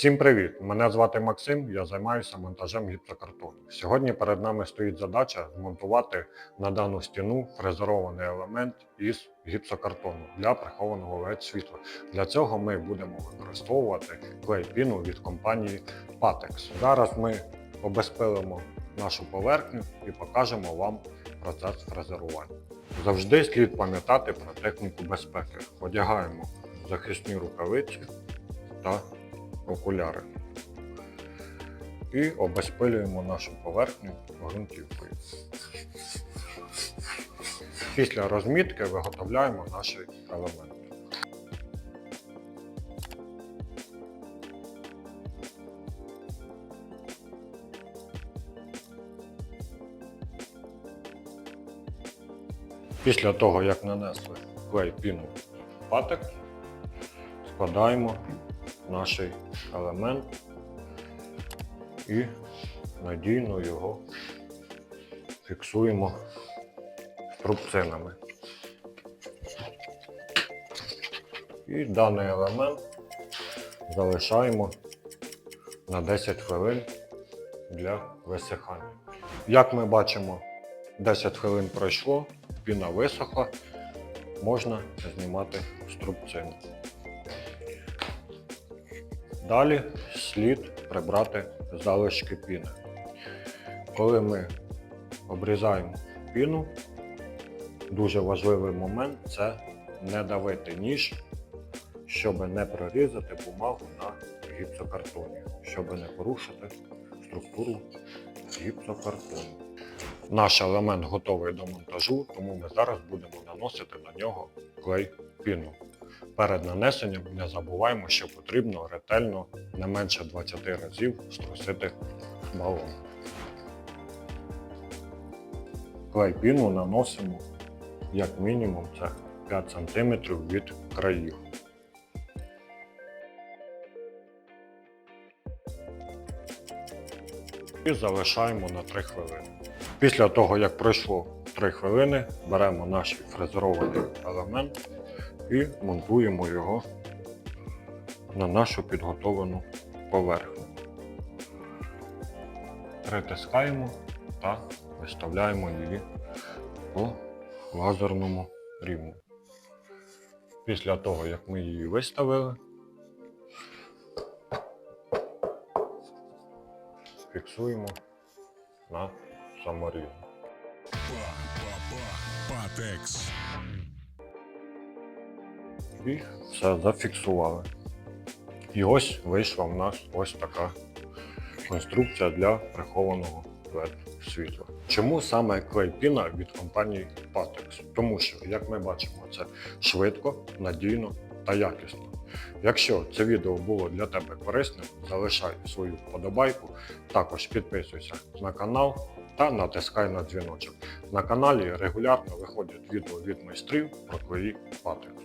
Всім привіт! Мене звати Максим, я займаюся монтажем гіпсокартону. Сьогодні перед нами стоїть задача змонтувати на дану стіну фрезерований елемент із гіпсокартону для прихованого LED світла. Для цього ми будемо використовувати клей-піну від компанії Patex. Зараз ми обезпилимо нашу поверхню і покажемо вам процес фрезерування. Завжди слід пам'ятати про техніку безпеки. Одягаємо захисні рукавиці та окуляри. І обезпилюємо нашу поверхню ґрунтівкою. Після розмітки виготовляємо наші елементи. Після того, як нанесли клей піну патек, складаємо наш елемент і надійно його фіксуємо струбцинами. І даний елемент залишаємо на 10 хвилин для висихання. Як ми бачимо, 10 хвилин пройшло, піна висохла, можна знімати струбцину. Далі слід прибрати залишки піни. Коли ми обрізаємо піну, дуже важливий момент це не давити ніж, щоб не прорізати бумагу на гіпсокартоні, щоб не порушити структуру гіпсокартону. Наш елемент готовий до монтажу, тому ми зараз будемо наносити на нього клей піну. Перед нанесенням не забуваємо, що потрібно ретельно не менше 20 разів струсити балон. Клей піну наносимо як мінімум це 5 см від країв. І залишаємо на 3 хвилини. Після того, як пройшло 3 хвилини, беремо наш фрезерований елемент і монтуємо його на нашу підготовлену поверхню. Притискаємо та виставляємо її по лазерному рівню. Після того, як ми її виставили, фіксуємо на саморівні. Патекс. І все зафіксували. І ось вийшла в нас ось така конструкція для прихованого LED світла. Чому саме клей-піна від компанії Patex? Тому що, як ми бачимо, це швидко, надійно та якісно. Якщо це відео було для тебе корисним, залишай свою вподобайку, також підписуйся на канал та натискай на дзвіночок. На каналі регулярно виходять відео від майстрів про клеї Patex.